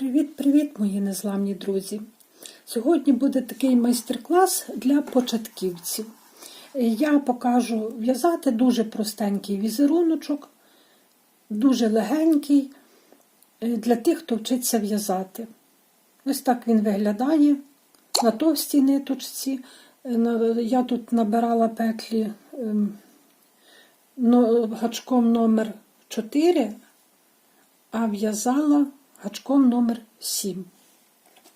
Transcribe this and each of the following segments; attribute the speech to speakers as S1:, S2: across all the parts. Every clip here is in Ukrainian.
S1: Привіт-привіт, мої незламні друзі! Сьогодні буде такий майстер-клас для початківців. Я покажу в'язати дуже простенький візеруночок, дуже легенький е, для тих, хто вчиться в'язати. Ось так він виглядає на товстій ниточці. Е, Я тут набирала петлі ем, гачком номер 4 а в'язала гачком номер 7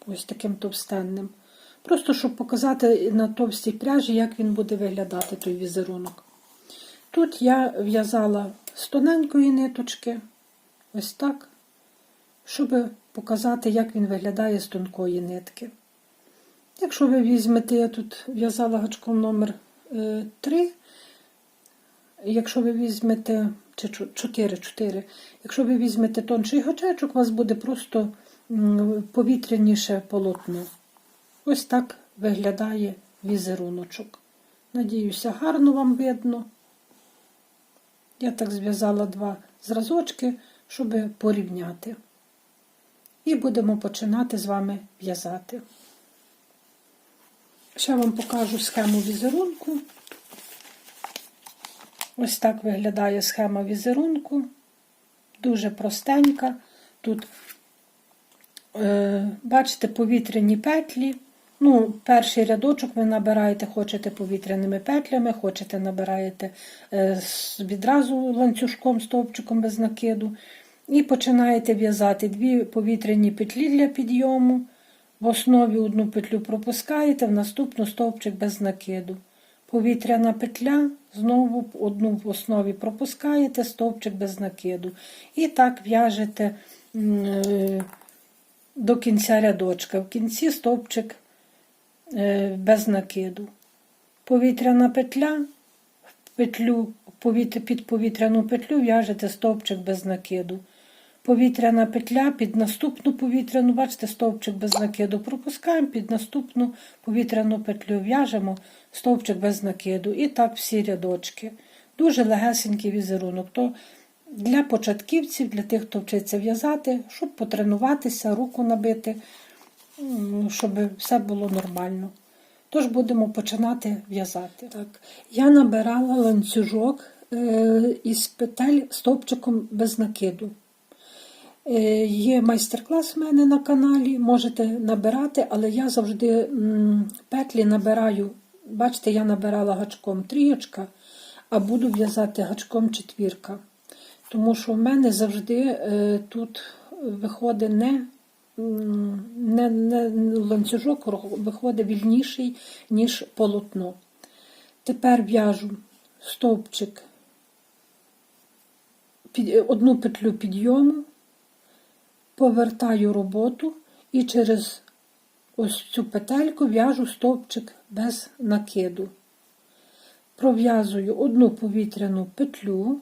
S1: Ось таким товстенним. Просто щоб показати на товстій пряжі, як він буде виглядати, той візерунок. Тут я в'язала з тоненької ниточки, ось так, щоб показати, як він виглядає з тонкої нитки. Якщо ви візьмете, я тут в'язала гачком номер 3, Якщо ви візьмете чи 4, 4, якщо ви візьмете тонший гачечок, у вас буде просто повітряніше полотно. Ось так виглядає візеруночок. Надіюся, гарно вам видно. Я так зв'язала два зразочки, щоб порівняти. І будемо починати з вами в'язати. Ще вам покажу схему візерунку. Ось так виглядає схема візерунку. Дуже простенька. Тут, е, бачите, повітряні петлі. Ну, Перший рядочок ви набираєте, хочете повітряними петлями, хочете набираєте е, відразу ланцюжком, стовпчиком без накиду. І починаєте в'язати дві повітряні петлі для підйому. В основі одну петлю пропускаєте, в наступну стовпчик без накиду. Повітряна петля, знову одну в основі пропускаєте, стовпчик без накиду. І так в'яжете е, до кінця рядочка. В кінці стовпчик е, без накиду. Повітряна петля, петлю, під повітряну петлю в'яжете стовпчик без накиду. Повітряна петля під наступну повітряну, бачите, стовпчик без накиду пропускаємо, під наступну повітряну петлю в'яжемо стовпчик без накиду. І так всі рядочки. Дуже легесенький візерунок. То для початківців, для тих, хто вчиться в'язати, щоб потренуватися, руку набити, щоб все було нормально. Тож будемо починати в'язати. Так, я набирала ланцюжок е, із петель стовпчиком без накиду. Е, Є майстер-клас в мене на каналі, можете набирати, але я завжди петлі набираю. Бачите, я набирала гачком трієчка, а буду в'язати гачком четвірка. Тому що в мене завжди е, тут виходить не, не, не ланцюжок, виходить вільніший, ніж полотно. Тепер в'яжу стовпчик, одну петлю підйому повертаю роботу і через ось цю петельку в'яжу стовпчик без накиду. Пров'язую одну повітряну петлю.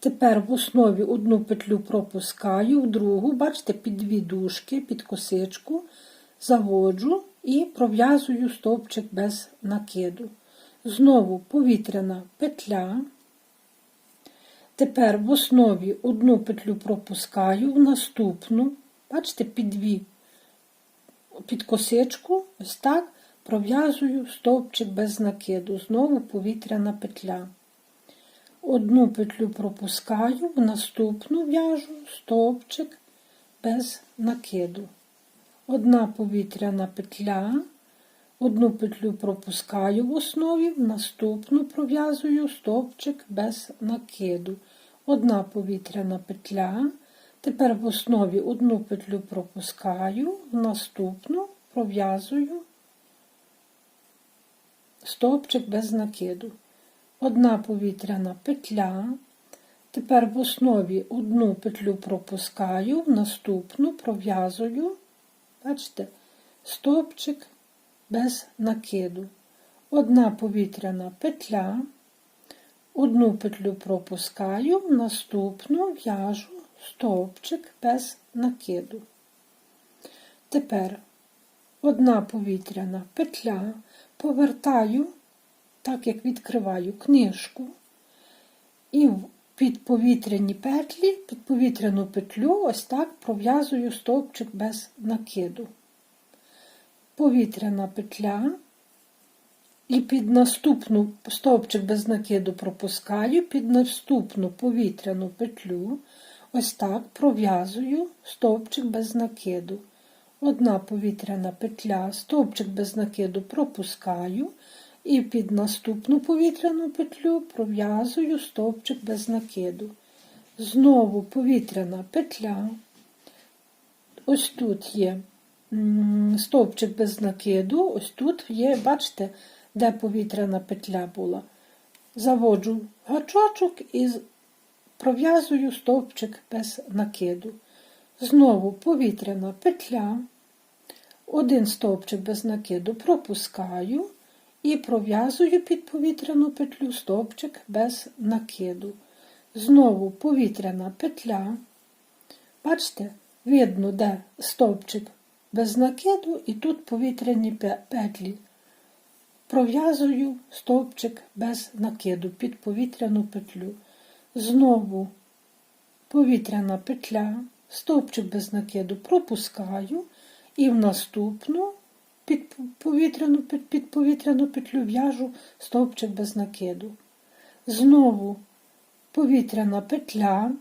S1: Тепер в основі одну петлю пропускаю, в другу, бачите, під дві дужки, під косичку, заводжу і пров'язую стовпчик без накиду. Знову повітряна петля. Тепер в основі одну петлю пропускаю, в наступну, бачите, під дві, під косичку, ось так пров'язую стовпчик без накиду. Знову повітряна петля. Одну петлю пропускаю, в наступну в'яжу стовпчик без накиду. Одна повітряна петля, одну петлю пропускаю в основі, наступну пров'язую стовпчик без накиду. Одна повітряна петля. Тепер в основі одну петлю пропускаю, в наступну пров'язую стовпчик без накиду. Одна повітряна петля. Тепер в основі одну петлю пропускаю, в наступну пров'язую, бачите, стовпчик без накиду. Одна повітряна петля, одну петлю пропускаю, наступну в'яжу стовпчик без накиду. Тепер одна повітряна петля, повертаю, так як відкриваю книжку, і під повітряні петлі, під повітряну петлю, ось так пров'язую стовпчик без накиду. Повітряна петля. І під наступну стовпчик без накиду пропускаю, під наступну повітряну петлю, ось так пров'язую стовпчик без накиду. Одна повітряна петля, стовпчик без накиду пропускаю, і під наступну повітряну петлю пров'язую стовпчик без накиду. Знову повітряна петля. Ось тут є стовпчик без накиду, ось тут є, бачите, де повітряна петля була. Заводжу гачочок і пров'язую стовпчик без накиду. Знову повітряна петля, один стовпчик без накиду пропускаю і пров'язую під повітряну петлю стовпчик без накиду. Знову повітряна петля. Бачите, видно, де стовпчик без накиду, і тут повітряні петлі. Пров'язую стовпчик без накиду під повітряну петлю. Знову повітряна петля, стовпчик без накиду пропускаю і в наступну під повітряну, під, повітряну петлю в'яжу стовпчик без накиду. Знову повітряна петля,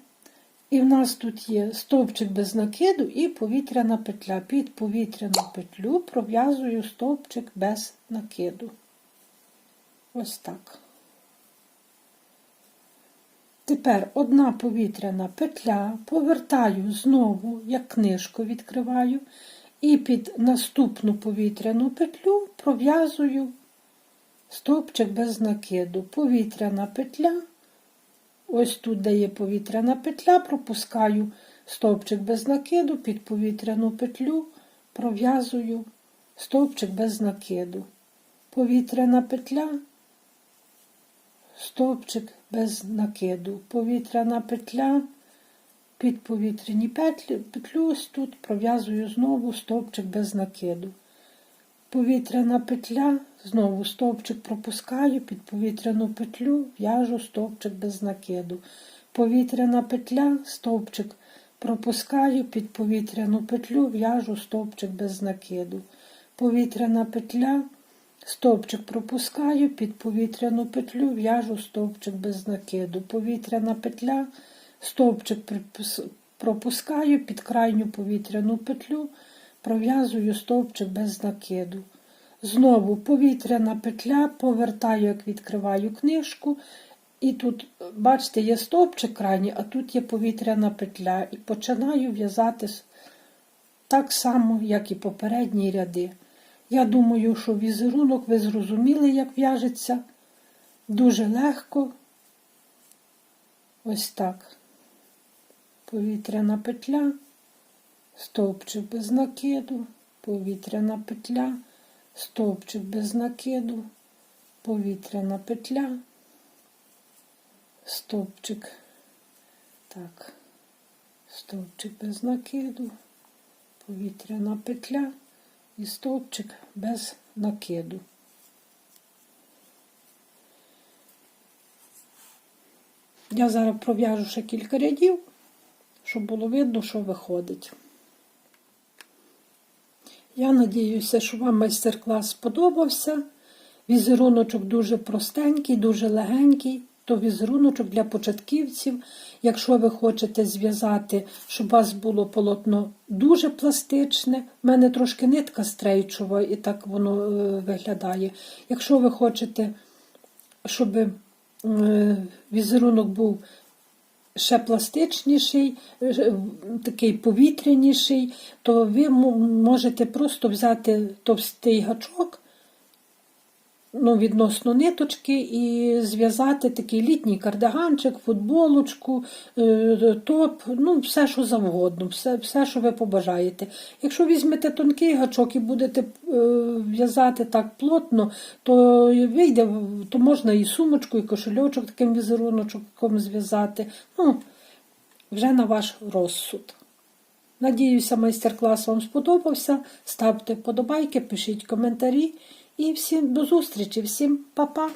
S1: і в нас тут є стовпчик без накиду і повітряна петля. Під повітряну петлю пров'язую стовпчик без накиду. Ось так. Тепер одна повітряна петля, повертаю знову, як книжку відкриваю, і під наступну повітряну петлю пров'язую стовпчик без накиду. Повітряна петля. Ось тут, де є повітряна петля, пропускаю стовпчик без накиду, під повітряну петлю пров'язую стовпчик без накиду. Повітряна петля, стовпчик без накиду. Повітряна петля, під повітряні петлі, петлю ось тут пров'язую знову стовпчик без накиду. Повітряна петля, знову стовпчик пропускаю, під повітряну петлю в'яжу стовпчик без накиду. Повітряна петля, стовпчик пропускаю, під повітряну петлю в'яжу стовпчик без накиду. Повітряна петля, стовпчик пропускаю, під повітряну петлю в'яжу стовпчик без накиду. Повітряна петля, стовпчик пропускаю, під крайню повітряну петлю пров'язую стовпчик без накиду. Знову повітряна петля, повертаю, як відкриваю книжку. І тут, бачите, є стовпчик крайній, а тут є повітряна петля. І починаю в'язати так само, як і попередні ряди. Я думаю, що візерунок ви зрозуміли, як в'яжеться. Дуже легко. Ось так. Повітряна петля стовпчик без накиду, повітряна петля, стовпчик без накиду, повітряна петля, стовпчик, так, стовпчик без накиду, повітряна петля і стовпчик без накиду. Я зараз пров'яжу ще кілька рядів, щоб було видно, що виходить. Я надіюся, що вам майстер-клас сподобався. Візеруночок дуже простенький, дуже легенький. То візеруночок для початківців. Якщо ви хочете зв'язати, щоб у вас було полотно дуже пластичне, в мене трошки нитка стрейчова, і так воно е, виглядає. Якщо ви хочете, щоб е, візерунок був ще пластичніший, е, такий повітряніший, то ви можете просто взяти товстий гачок, ну, відносно ниточки, і зв'язати такий літній кардиганчик, футболочку, е, топ, ну, все, що завгодно, все, все, що ви побажаєте. Якщо візьмете тонкий гачок і будете е, в'язати так плотно, то вийде, то можна і сумочку, і кошельочок таким візеруночком зв'язати. Ну, вже на ваш розсуд. Надіюся, майстер-клас вам сподобався. Ставте вподобайки, пишіть коментарі. І всім до зустрічі, всім па-па!